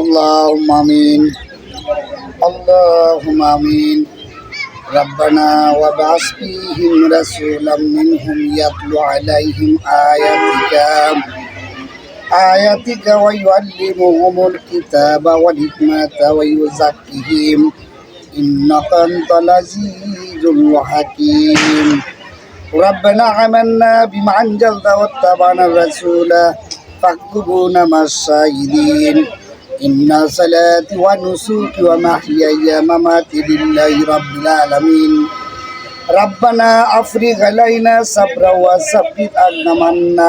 اللهم آمين اللهم آمين ربنا وابعث فيهم رسولا منهم يتلو عليهم آياتك آياتك ويعلمهم الكتاب والحكمة ويزكيهم إنك أنت العزيز الحكيم ربنا آمنا بما أنزلت واتبعنا الرسول فاكتبونا مع الشاهدين إن صلاتي ونسوكي ومحياي ومماتي لله رب العالمين ربنا أفرغ علينا صبرا وثبت أقدامنا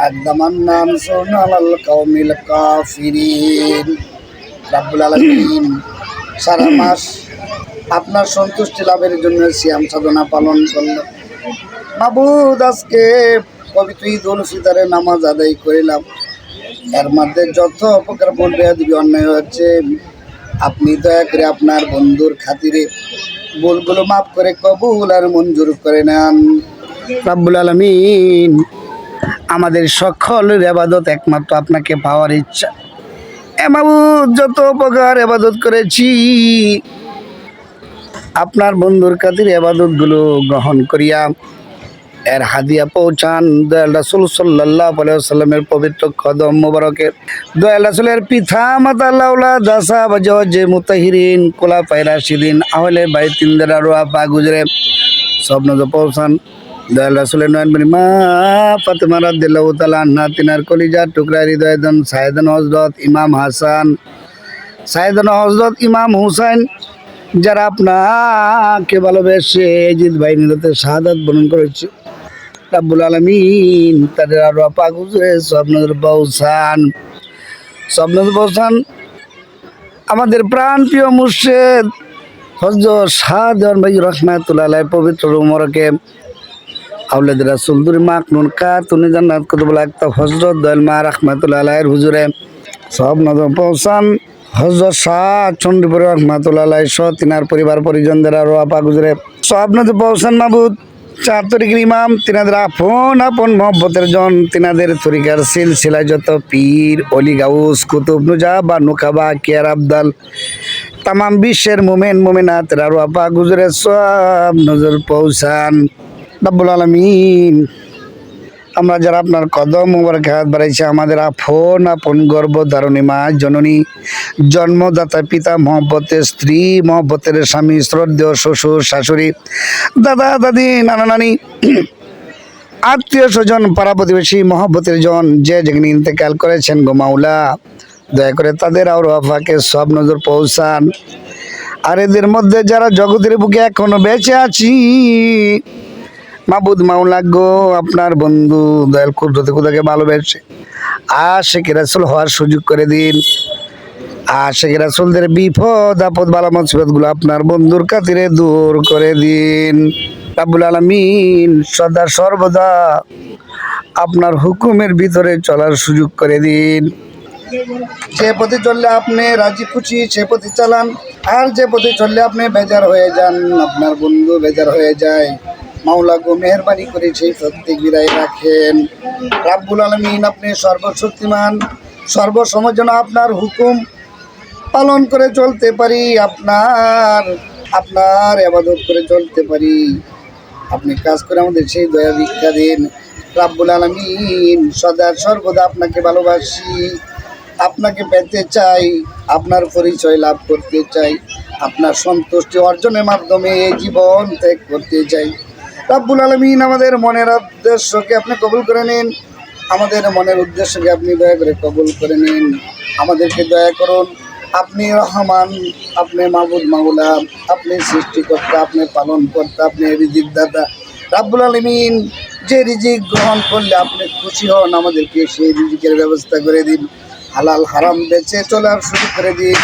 أقدامنا انصرنا على القوم الكافرين رب العالمين সারা মাস আপনার সন্তুষ্টি লাভের জন্য সিয়াম সাধনা পালন করল মাবুদ আজকে পবিত্র ঈদ উল ফিতরে নামাজ আদায় করিলাম এর মধ্যে যত প্রকার বলবে দিবি অন্যায় হচ্ছে, আপনি দয়া করে আপনার বন্ধুর খাতিরে ভুলগুলো মাফ করে কবুল আর মঞ্জুর করে নেন। রাব্বুল আলমিন, আমাদের সকলের আবাদত একমাত্র আপনাকে পাওয়ার ইচ্ছা। এ মাবুদ, যত উপকার আবাদত করেছি, আপনার বন্ধুর খাতির আবাদতগুলো গ্রহণ করিয়া এর হাদিয়া পৌঁছান দয়াল রাসুল সাল্লাহ সাল্লামের পবিত্র কদম মোবারকের দয়াল রাসুলের পিতা, মাতা লাউলা দাসা বাজে মুতাহিরিন কোলা পায়রা সিদিন আহলে বাই তিনদের আরও আপা গুজরে স্বপ্ন তো পৌঁছান। দয়াল রাসুলের নয়ন বলি মা ফাতেমা রাদিল্লাহু তাআলা আনহা, তিনার কলিজা টুকরা হৃদয়দন সাইদান হজরত ইমাম হাসান। সাইদান হজরত ইমাম হুসাইন, যারা আপনাকে ভালোবেসে জিদ বাহিনীতে শাহাদাত বরণ করেছে। রাব্বুল আলমিন, তাদের আরও আপা গুজরে স্বপ্নদের বৌসান স্বপ্নদের বৌসান আমাদের প্রাণ প্রিয় মুর্শেদ হজরত শাহ ভাই রহমাতুল্লাহ পবিত্র উমরকে আউলাদ রাসুল দুরি মাকনুন কা তুনি জান্নাত কুতুবুল আক্তাব হজরত দয়াল মা রহমাতুল্লাহ আলাইয়ের হুজুরে সব নজর পৌঁছান হজরত শাহ চন্ডীপুর রহমাতুল্লাহ সহ তিনার পরিবার পরিজনদের আরও আপা গুজরে সব নজর পৌঁছান মাবুদ। চার তরিকের ইমাম, তিনাদের আপন আপন মহব্বতের জন, তিনাদের তরিকার সিলসিলায় যত পীর, অলি গাউস, কুতুব নুজা বা নুকাবা কেয়ার আবদাল, তামাম বিশ্বের মোমেন মোমেনাত রারু আপা গুজরে সব নজর পৌঁছান। রব্বুল আলমিন। আমরা যারা আপনার কদম মোবারক হাত বাড়াইছে, আমাদের আপন আপন গর্ব ধারণী মা, জননী, জন্মদাতা পিতা, মহব্বতের স্ত্রী, মহব্বতের স্বামী, শ্রদ্ধেয় শ্বশুর, শাশুড়ি, দাদা, দাদি, নানা, নানি, আত্মীয় স্বজন, পাড়া প্রতিবেশী, মহব্বতের জন, যে যেখানে ইন্তেকাল করেছেন গোমাউলা দয়া করে তাদের আর আফাকে সব নজর পৌঁছান। আর এদের মধ্যে যারা জগতের বুকে এখনও বেঁচে আছি মাবুদ মাওলা গো, আপনার বন্ধু দয়াল কুদরতে খুদাকে ভালোবেসে। আশেখ রাসুল হওয়ার সুযোগ করে দিন। আশেখ রাসুলদের বিপদ, আপদ, বালা মুসিবতগুলো আপনার বন্ধুর খাতিরে দূর করে দিন। রাবুল আলমিন সদা সর্বদা আপনার হুকুমের ভিতরে চলার সুযোগ করে দিন। যে পথে চললে আপনি রাজি খুশি, সে পথে চালান। আর যে পথে চললে আপনি বেজার হয়ে যান, আপনার বন্ধু বেজার হয়ে যায়। মাওলা গো মেহরবানি করে সেই প্রত্যেক বিদায় রাখেন। রাব্বুল আলমিন আপনি সর্বশক্তিমান সর্বসময় যেন আপনার হুকুম পালন করে চলতে পারি, আপনার আপনার আবাদত করে চলতে পারি। আপনি কাজ করে আমাদের সেই দয়া ভিক্ষা দিন। রাব্বুল আলমিন সদা সর্বদা আপনাকে ভালোবাসি, আপনাকে পেতে চাই, আপনার পরিচয় লাভ করতে চাই, আপনার সন্তুষ্টি অর্জনের মাধ্যমে জীবন ত্যাগ করতে চাই। রাব্বুল আলমিন আমাদের মনের উদ্দেশ্যকে আপনি কবুল করে নিন। আমাদের মনের উদ্দেশ্যকে আপনি দয়া করে কবুল করে নিন। আমাদেরকে দয়া করুন। আপনি রহমান, আপনি মাহবুদ মাওলা, আপনি সৃষ্টিকর্তা, আপনি পালন কর্তা আপনি রিজিক দাদা রাব্বুল আলমিন যে রিজিক গ্রহণ করলে আপনি খুশি হন, আমাদেরকে সেই রিজিকের ব্যবস্থা করে দিন। হালাল হারাম বেচে চলার সুযোগ করে দিন।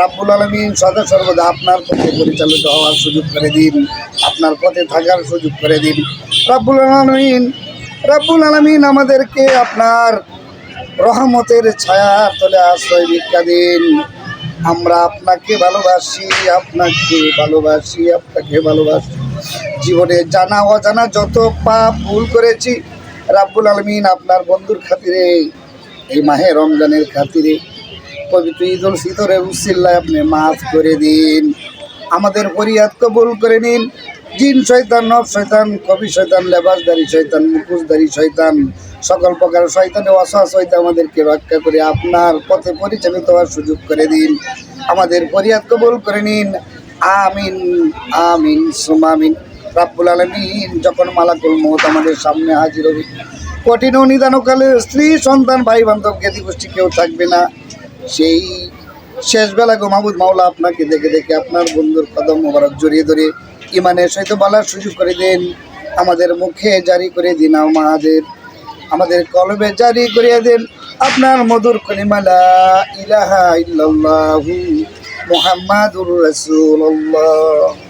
রাব্বুল আলমিন সদা সর্বদা আপনার পক্ষে পরিচালিত হওয়ার সুযোগ করে দিন। আপনার পথে থাকার সুযোগ করে দিন। রাব্বুল আলমিন রাব্বুল আলমিন আমাদেরকে আপনার রহমতের ছায়ার তলে আশ্রয় ভিক্ষা দিন। আমরা আপনাকে ভালোবাসি আপনাকে ভালোবাসি আপনাকে ভালোবাসি। জীবনে জানা অজানা যত পাপ ভুল করেছি, রাব্বুল আলমিন আপনার বন্ধুর খাতিরে, এই মাহে রমজানের খাতিরে পবিত্র ঈদ উল ফিতরের উসিল্লায় আপনি মাফ করে দিন। আমাদের ফরিয়াদ কবুল করে নিন। জিন শৈতান নব শৈতান কবি শয়তান, লেবাসদারি শয়তান মুখোশদারি শৈতান সকল প্রকার শয়তানে অসহাস হইতে আমাদেরকে রক্ষা করে আপনার পথে পরিচালিত হওয়ার সুযোগ করে দিন। আমাদের ফরিয়াদ কবুল করে নিন। আমিন আমিন সুমামিন রাব্বুল আলমিন, যখন মালাকুল মহত আমাদের সামনে হাজির হবে, কঠিন নিদানকালে স্ত্রী, সন্তান ভাই বান্ধব জ্ঞাতি গোষ্ঠী কেউ থাকবে না। সেই শেষ বেলা গো মাহবুদ মাওলা আপনাকে দেখে দেখে আপনার বন্ধুর কদম মোবারক জড়িয়ে ধরে ইমানের সহিত বলার সুযোগ করে দিন, আমাদের মুখে জারি করে দিন আমাদের আমাদের কলবে জারি করিয়া দিন, আপনার মধুর কলিমালা ইলাহা ইল্লাল্লাহু মুহাম্মাদুর রাসূলুল্লাহ।